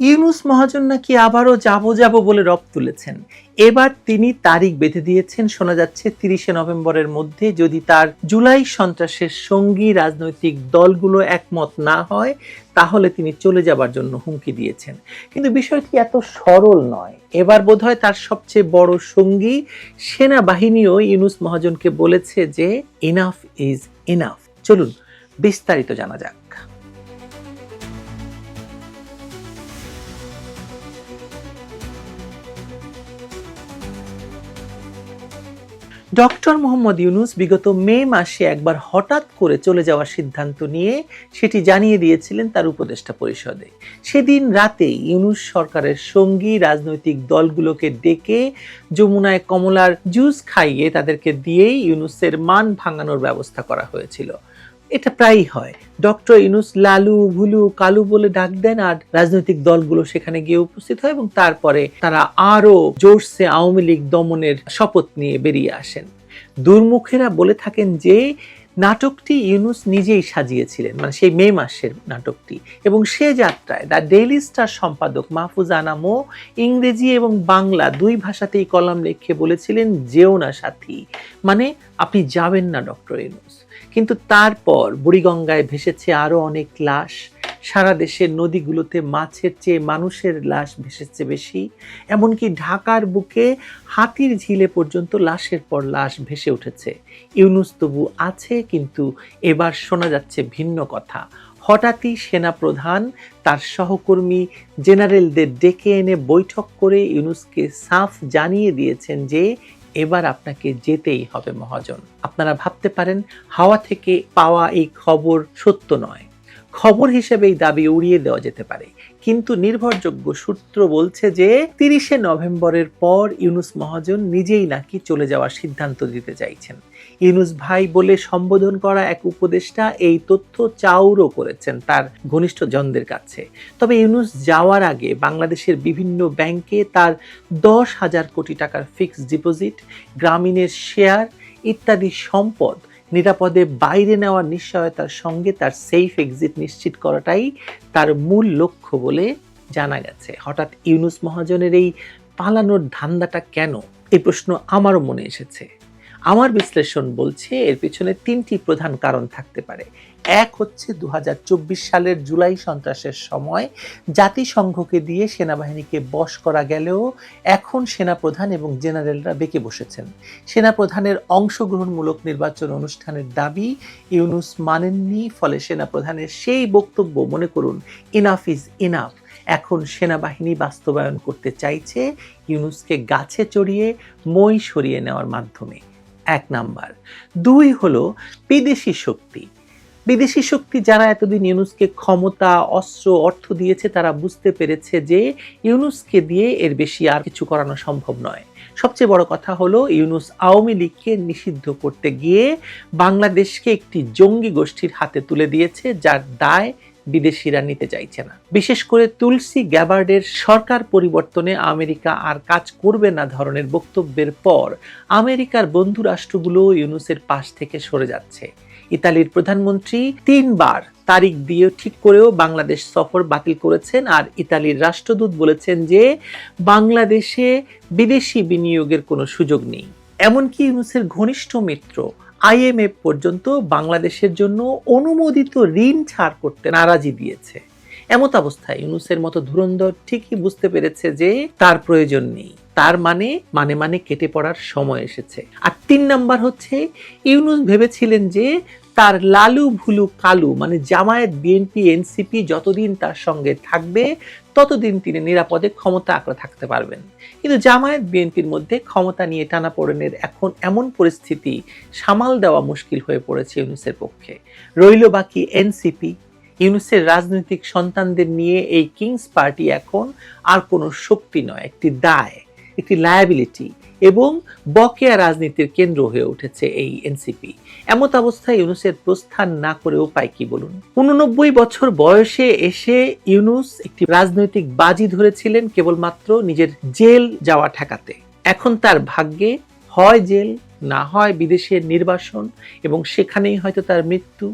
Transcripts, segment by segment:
ইউনুস মহাজন নাকি আবারও যাব যাব বলে রব তুলেছেন। এবার তিনি তারিখ বেঁধে দিয়েছেন, শোনা যাচ্ছে তিরিশে নভেম্বরের মধ্যে যদি তার জুলাই সন্ত্রাসের সঙ্গী রাজনৈতিক দলগুলো একমত না হয়, তাহলে তিনি চলে যাবার জন্য হুমকি দিয়েছেন। কিন্তু বিষয়টি এত সরল নয়। এবার বোধহয় তার সবচেয়ে বড় সঙ্গী সেনাবাহিনীও ইউনুস মহাজনকে বলেছে যে ইনাফ ইজ ইনাফ চলুন, বিস্তারিত জানা যাক। ডক্টর মোহাম্মদ ইউনুস বিগত মে মাসে একবার হঠাৎ করে চলে যাওয়ার সিদ্ধান্ত নিয়ে সেটি জানিয়ে দিয়েছিলেন তার উপদেষ্টা পরিষদে। সেদিন রাতে ইউনুস সরকারের সঙ্গী রাজনৈতিক দলগুলোকে ডেকে যমুনায় কমলার জুস খাইয়ে তাদেরকে দিয়েই ইউনুসের মান ভাঙানোর ব্যবস্থা করা হয়েছিল। এটা প্রায়ই হয়। ডক্টর ইনুস, লালু, ভুলু, কালু বলে ডাক দেন আর রাজনৈতিক দলগুলো সেখানে গিয়ে উপস্থিত হয় এবং তারপরে তারা আরও জোরসে আওয়ামী লীগ দমনের শপথ নিয়ে বেরিয়ে আসেন। দুর্মুখেরা বলে থাকেন যে নাটকটি ইউনুস নিজেই সাজিয়েছিলেন মানে সেই মে মাসের নাটকটি। এবং সে যাত্রায় দ্য ডেইলি স্টার সম্পাদক মাহফুজ আনামো ইংরেজি এবং বাংলা দুই ভাষাতেই কলাম লিখে বলেছিলেন, যেও না সাথী। মানে আপনি যাবেন না ডক্টর ইউনুস। কিন্তু তারপর বুড়িগঙ্গায় ভেসেছে আরও অনেক লাশ। সারা দেশের নদীগুলোতে মাছের চেয়ে মানুষের লাশ ভেসেছে বেশি, এমনকি ঢাকার বুকে হাতির ঝিলে পর্যন্ত লাশের পর লাশ ভেসে উঠেছে। ইউনুস তবু আছে, কিন্তু এবার শোনা যাচ্ছে ভিন্ন কথা। হঠাৎই সেনাপ্রধান তার সহকর্মী জেনারেলদের ডেকে এনে বৈঠক করে ইউনুসকে সাফ জানিয়ে দিয়েছেন যে এবার আপনাকে যেতেই হবে, মহাজন। আপনারা ভাবতে পারেন, হাওয়া থেকে পাওয়া এই খবর সত্য নয়। খবর হিসেবে এই দাবি উড়িয়ে দেওয়া যেতে পারে। কিন্তু নির্ভরযোগ্য সূত্র বলছে যে, তিরিশে নভেম্বরের পর ইউনুস মহাজন নিজেই নাকি চলে যাওয়ার সিদ্ধান্ত দিতে চাইছেন। ইউনুস ভাই বলে সম্বোধন করা এক উপদেষ্টা এই তথ্য চাউরও করেছেন তার ঘনিষ্ঠ জনদের কাছে। তবে ইউনুস যাওয়ার আগে বাংলাদেশের বিভিন্ন ব্যাংকে তার দশ হাজার কোটি টাকার ফিক্সড ডিপোজিট, গ্রামীণের শেয়ার ইত্যাদি সম্পদ নিরাপদে বাইরে নেওয়ার নিশ্চয়তার সঙ্গে তার সেফ এক্সিট নিশ্চিত করাটাই তার মূল লক্ষ্য বলে জানা গেছে। হঠাৎ ইউনুস মহাজনের এই পালানোর ধান্দাটা কেন? এই প্রশ্ন আমারও মনে এসেছে। আমার বিশ্লেষণ বলছে এর পিছনে তিনটি প্রধান কারণ থাকতে পারে। এক হচ্ছে দু হাজার চব্বিশ সালের জুলাই সন্ত্রাসের সময় জাতিসংঘকে দিয়ে সেনাবাহিনীকে বশ করা গেলেও এখন সেনাপ্রধান এবং জেনারেলরা বেঁকে বসেছেন। সেনাপ্রধানের অংশগ্রহণমূলক নির্বাচন অনুষ্ঠানের দাবি ইউনুস মানেননি, ফলে সেনাপ্রধানের সেই বক্তব্য, মনে করুন ইনাফ ইজ ইনাফ এখন সেনাবাহিনী বাস্তবায়ন করতে চাইছে ইউনুসকে গাছে চড়িয়ে, মই সরিয়ে নেওয়ার মাধ্যমে। এক নাম্বার। দুই হলো বিদেশি শক্তি। বিদেশি শক্তি যারা এতদিন ইউনুসকে ক্ষমতা, অস্ত্র, অর্থ দিয়েছে, তারা বুঝতে পেরেছে যে ইউনুসকে দিয়ে এর বেশি আর কিছু করানো সম্ভব নয়। সবচেয়ে বড় কথা হলো ইউনুস আওয়ামী লীগকে নিষিদ্ধ করতে গিয়ে বাংলাদেশকে একটি জঙ্গি গোষ্ঠীর হাতে তুলে দিয়েছে, যার দায় বিদেশিরা নিতে চাইছে না। বিশেষ করে তুলসী গ্যাবার্ডের সরকার পরিবর্তনে আমেরিকা আর কাজ করবে না ধরনের বক্তব্যের পর আমেরিকার বন্ধু রাষ্ট্রগুলো ইউনুসের পাশ থেকে সরে যাচ্ছে। ইতালির প্রধানমন্ত্রী তিনবার তারিখ দিয়ে ঠিক করেও বাংলাদেশ সফর বাতিল করেছেন আর ইতালির রাষ্ট্রদূত বলেছেন যে বাংলাদেশে বিদেশি বিনিয়োগের কোনো সুযোগ নেই। এমনকি ইউনুসের ঘনিষ্ঠ মিত্র আইএমএফ পর্যন্ত বাংলাদেশের জন্য অনুমোদিত ঋণ ছাড় করতে নারাজি দিয়েছে। এমত অবস্থায় ইউনুসের মতো ধুরন্ধর ঠিকই বুঝতে পেরেছে যে তার প্রয়োজন নেই। তার মানে মানে মানে কেটে পড়ার সময় এসেছে। আর তিন নাম্বার হচ্ছে, ইউনুস ভেবেছিলেন যে তার লালু ভুলু কালু মানে জামায়াত বিএনপি, এনসিপি যতদিন তার সঙ্গে থাকবে, ততদিন তিনি নিরাপদে ক্ষমতা আঁকড়ে থাকতে পারবেন। কিন্তু জামায়াত বিএনপির মধ্যে ক্ষমতা নিয়ে টানাপোড়েনের এখন এমন পরিস্থিতি সামাল দেওয়া মুশকিল হয়ে পড়েছে ইউনুসের পক্ষে। রইল বাকি এনসিপি। ইউনুসের রাজনৈতিক সন্তানদের নিয়ে এই কিংস পার্টি এখন আর কোনো শক্তি নয়, একটি দায়। একটি লায়াবিলিটি এবং বকেয়া রাজনীতির কেন্দ্র হয়ে উঠেছে এই এনসিপি এমত অবস্থায় ইউনুসের প্রস্থান না করে উপায় কি বলুন? উননব্বই বছর বয়সে এসে ইউনুস একটি রাজনৈতিক বাজি ধরেছিলেন কেবলমাত্র নিজের জেল যাওয়া ঠেকাতে। এখন তার ভাগ্যে হয় জেল, না হয় বিদেশের নির্বাসন এবং সেখানেই হয়তো তার মৃত্যু।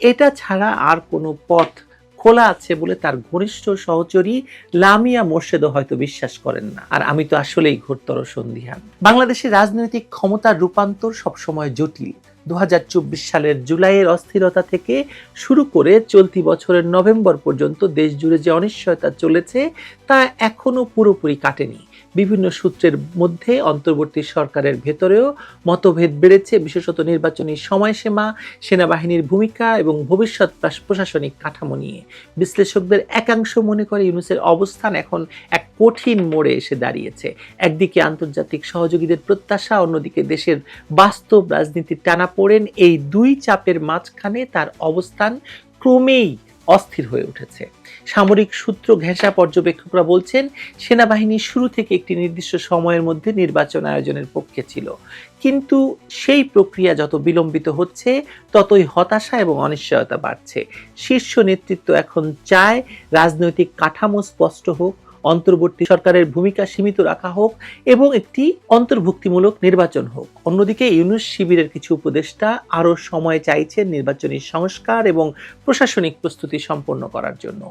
এটা ছাড়া আর কোনো পথ খোলা আছে বলে তার ঘনিষ্ঠ সহচরী লামিয়া মোর্শেদও হয়তো বিশ্বাস করেন না। আর আমি তো আসলেই ঘোরতর সন্ধিহান বাংলাদেশের রাজনৈতিক ক্ষমতার রূপান্তর সবসময় জটিল। দু হাজার চব্বিশ সালের জুলাইয়ের অস্থিরতা থেকে শুরু করে চলতি বছরের নভেম্বর পর্যন্ত দেশ জুড়ে যে অনিশ্চয়তা চলেছে, তা এখনও পুরোপুরি কাটেনি। বিভিন্ন সূত্রের মধ্যে অন্তর্বর্তী সরকারের ভেতরেও মতভেদ বেড়েছে, বিশেষত নির্বাচনী সময়সীমা, সেনাবাহিনীর ভূমিকা এবং ভবিষ্যৎ প্রশাসনিক কাঠামো নিয়ে। বিশ্লেষকদের একাংশ মনে করে ইউনুসের অবস্থান এখন কঠিন মোড়ে এসে দাঁড়িয়েছে। একদিকে আন্তর্জাতিক সহযোগীদের প্রত্যাশা, অন্যদিকে দেশের বাস্তব রাজনীতির টানাপোড়েন এই দুই চাপের মাঝখানে তার অবস্থান ক্রমেই অস্থির হয়ে উঠেছে। সামরিক সূত্র ঘেঁষা পর্যবেক্ষকরা বলছেন, সেনাবাহিনী শুরু থেকে একটি নির্দিষ্ট সময়ের মধ্যে নির্বাচন আয়োজনের পক্ষে ছিল। কিন্তু সেই প্রক্রিয়া যত বিলম্বিত হচ্ছে, ততই হতাশা এবং অনিশ্চয়তা বাড়ছে। শীর্ষ নেতৃত্ব এখন চায় রাজনৈতিক কাঠামো স্পষ্ট হোক অন্তর্বর্তী সরকারের ভূমিকা সীমিত রাখা হোক এবং একটি অন্তর্ভুক্তিমূলক নির্বাচন হোক। অন্যদিকে ইউনুস শিবিরের কিছু উপদেষ্টা আরও সময় চাইছেন নির্বাচনী সংস্কার এবং প্রশাসনিক প্রস্তুতি সম্পন্ন করার জন্য।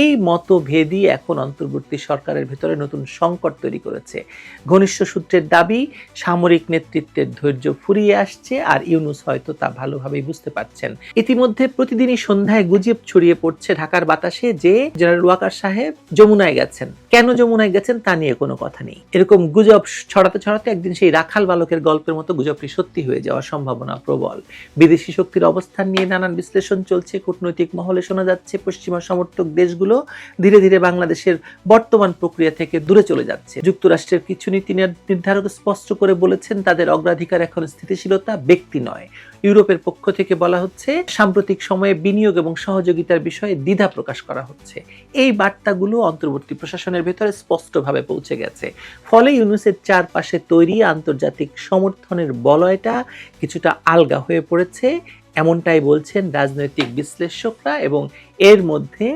এই মতভেদই এখন অন্তর্বর্তী সরকারের ভেতরে নতুন সংকট তৈরি করেছে। ঘনিষ্ঠ সূত্রের দাবি, সামরিক নেতৃত্বের ধৈর্য ফুরিয়ে আসছে আর ইউনুস হয়তো তা ভালোভাবেই বুঝতে পারছেন। ইতিমধ্যে প্রতিদিনই সন্ধ্যায় গুজব ছড়িয়ে পড়ছে ঢাকার বাতাসে যে জেনারেল ওয়াকার সাহেব যমুনায় গেছেন। কেন যমুনায় গেছেন তা নিয়ে কোনো কথা নেই। এরকম গুজব ছড়াতে ছড়াতে একদিন সেই রাখাল বালকের গল্পের মতো গুজবটি সত্যি হয়ে যাওয়ার সম্ভাবনা প্রবল। বিদেশি শক্তির অবস্থান নিয়ে নানান বিশ্লেষণ চলছে, কূটনৈতিক মহলে শোনা যাচ্ছে, পশ্চিমা সমর্থক দেশগুলো ধীরে ধীরে বাংলাদেশের বর্তমান প্রক্রিয়া থেকে দূরে চলে যাচ্ছে। যুক্তরাষ্ট্রের কিছু নীতি নির- নির্ধারক স্পষ্ট করে বলেছেন, তাদের অগ্রাধিকার এখন স্থিতিশীলতা ব্যক্তি নয়। ইউরোপের পক্ষ থেকে বলা হচ্ছে, সাম্প্রতিক সময়ে বিনিয়োগ এবং সহযোগিতার বিষয়ে দ্বিধা প্রকাশ করা হচ্ছে। এই বার্তাগুলো অন্তর্বর্তী প্রশাসনের ভেতরে স্পষ্টভাবে পৌঁছে গেছে। ফলে ইউনুসের চারপাশে তৈরি আন্তর্জাতিক সমর্থনের বলয়টা কিছুটা আলগা হয়ে পড়েছে। এমনটাই বলছেন রাজনৈতিক বিশ্লেষকরা এবং এর মধ্যে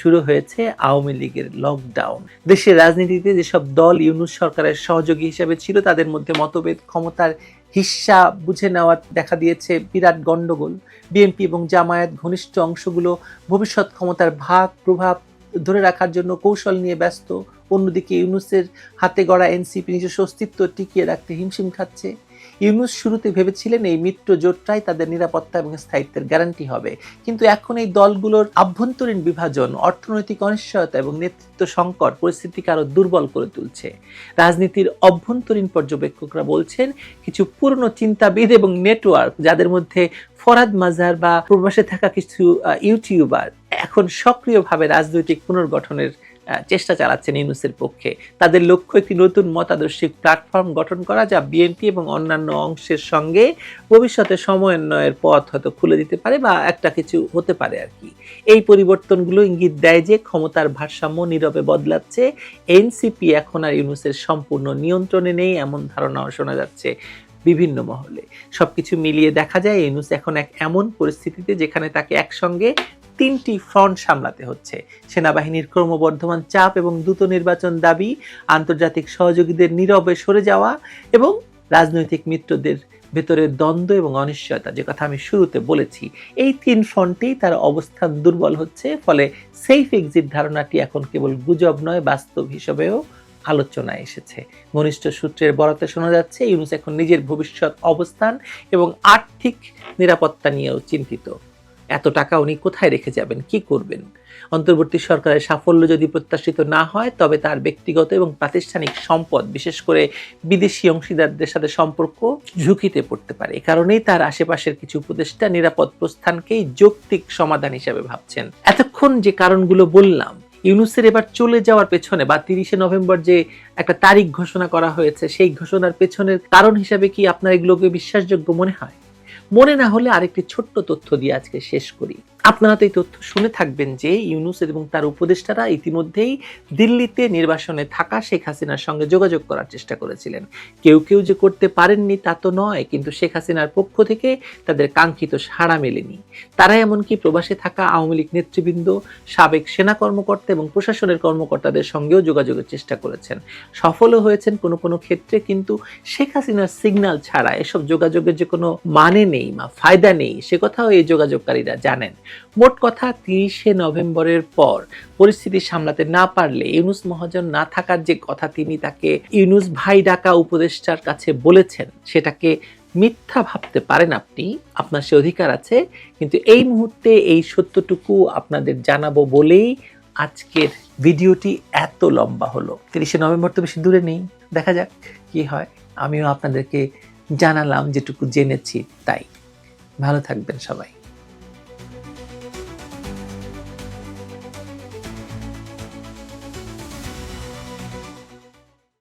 শুরু হয়েছে আওয়ামী লীগের লকডাউন দেশের রাজনীতিতে যেসব দল ইউনুস সরকারের সহযোগী হিসেবে ছিল, তাদের মধ্যে মতভেদ, ক্ষমতার হিস্সা বুঝে নেওয়া দেখা দিয়েছে বিরাট গণ্ডগোল। বিএনপি এবং জামায়াত ঘনিষ্ঠ অংশগুলো ভবিষ্যৎ ক্ষমতার ভাগ প্রভাব ধরে রাখার জন্য কৌশল নিয়ে ব্যস্ত। অন্যদিকে ইউনুসের হাতে গড়া এনসিপি নিজস্ব অস্তিত্ব টিকিয়ে রাখতে হিমশিম খাচ্ছে। ইউনুস শুরুতে ভেবেছিলেন এই মিত্র জোটটাই তাদের নিরাপত্তা এবং স্থায়িত্বের গ্যারান্টি হবে। কিন্তু এখন এই দলগুলোর আভ্যন্তরীণ বিভাজন, অর্থনৈতিক অনিশ্চয়তা এবং নেতৃত্ব সংকট পরিস্থিতিকে আরও দুর্বল করে তুলছে। রাজনীতির অভ্যন্তরীণ পর্যবেক্ষকরা বলছেন, কিছু পুরনো চিন্তাবিদ এবং নেটওয়ার্ক যাদের মধ্যে ফরাদ মাজার বা প্রবাসে থাকা কিছু ইউটিউবার এখন সক্রিয়ভাবে রাজনৈতিক পুনর্গঠনের চেষ্টা চালাচ্ছেন ইউনুসের পক্ষে। তাদের লক্ষ্য একটি নতুন মতাদর্শিক প্ল্যাটফর্ম গঠন করা যা বিএনপি এবং অন্যান্য অংশের সঙ্গে ভবিষ্যতে সমন্বয়ের পথ হয়তো খুলে দিতে পারে বা একটা কিছু হতে পারে আর কি। এই পরিবর্তনগুলো ইঙ্গিত দেয় যে ক্ষমতার ভারসাম্য নীরবে বদলাচ্ছে। এনসিপি এখন আর ইউনুসের সম্পূর্ণ নিয়ন্ত্রণে নেই, এমন ধারণাও শোনা যাচ্ছে বিভিন্ন মহলে। সবকিছু মিলিয়ে দেখা যায়, ইউনুস এখন এক এমন পরিস্থিতিতে যেখানে তাকে একসঙ্গে তিনটি ফ্রন্ট সামলাতে হচ্ছে। সেনাবাহিনীর ক্রমবর্ধমান চাপ এবং দ্রুত নির্বাচন দাবি, আন্তর্জাতিক সহযোগীদের নীরবে সরে যাওয়া এবং রাজনৈতিক মিত্রদের ভেতরে দ্বন্দ্ব এবং অনিশ্চয়তা, যে কথা আমি শুরুতে বলেছি। এই তিন ফ্রন্টেই তার অবস্থান দুর্বল হচ্ছে, ফলে সেফ এক্সিট ধারণাটি এখন কেবল গুজব নয়, বাস্তব হিসেবেও আলোচনায় এসেছে। ঘনিষ্ঠ সূত্রের বরাতে শোনা যাচ্ছে, ইউনুস এখন নিজের ভবিষ্যৎ অবস্থান এবং আর্থিক নিরাপত্তা নিয়েও চিন্তিত। এত টাকা উনি কোথায় রেখে যাবেন? কি করবেন? অন্তর্বর্তী সরকারের সাফল্য যদি প্রত্যাশিত না হয়, তবে তার ব্যক্তিগত এবং প্রাতিষ্ঠানিক সম্পদ, বিশেষ করে বিদেশি অংশীদারদের সাথে সম্পর্ক ঝুঁকিতে পড়তে পারে। এ কারণেই তার আশেপাশের কিছু উপদেষ্টা নিরাপদ প্রস্থানকেই যৌক্তিক সমাধান হিসেবে ভাবছেন। এতক্ষণ যে কারণগুলো বললাম, ইউনুসের এবার চলে যাওয়ার পেছনে বা তিরিশে নভেম্বর যে একটা তারিখ ঘোষণা করা হয়েছে, সেই ঘোষণার পেছনের কারণ হিসাবে কি আপনার এগুলোকে বিশ্বাসযোগ্য মনে হয়? মনে না হলে আরেকটি ছোট্ট তথ্য দিয়ে আজকে শেষ করি। আপনারা তো এই তথ্য শুনে থাকবেন যে ইউনুস এবং তার উপদেষ্টারা ইতিমধ্যেই দিল্লিতে নির্বাসনে থাকা শেখ হাসিনার সঙ্গে যোগাযোগ করার চেষ্টা করেছিলেন। কেউ কেউ যে করতে পারেননি তা তো নয়, কিন্তু শেখ হাসিনার পক্ষ থেকে তাদের কাঙ্ক্ষিত সাড়া মেলেনি। তারা এমনকি প্রবাসে থাকা আওয়ামী লীগ নেতৃবৃন্দ, সাবেক সেনা কর্মকর্তা এবং প্রশাসনের কর্মকর্তাদের সঙ্গেও যোগাযোগের চেষ্টা করেছেন। সফলও হয়েছেন কোনো কোনো ক্ষেত্রে, কিন্তু শেখ হাসিনার সিগন্যাল ছাড়া এসব যোগাযোগের যে কোনো মানে নেই বা ফায়দা নেই, সে কথাও এই যোগাযোগকারীরা জানেন। মোট কথা তিরিশে নভেম্বরের পর পরিস্থিতি সামলাতে না পারলে ইউনুস মহাজন না থাকার যে কথা তিনি তাকে ইউনুস ভাই ডাকা উপদেষ্টার কাছে বলেছেন, সেটাকে মিথ্যা ভাবতে পারেন আপনি, আপনার সে অধিকার আছে, কিন্তু এই মুহূর্তে এই সত্যটুকু আপনাদের জানাব বলেই আজকের ভিডিওটি এত লম্বা হলো। তিরিশে নভেম্বর তো বেশি দূরে নেই, দেখা যাক কি হয়। আমিও আপনাদেরকে জানালাম যেটুকু জেনেছি তাই। ভালো থাকবেন সবাই।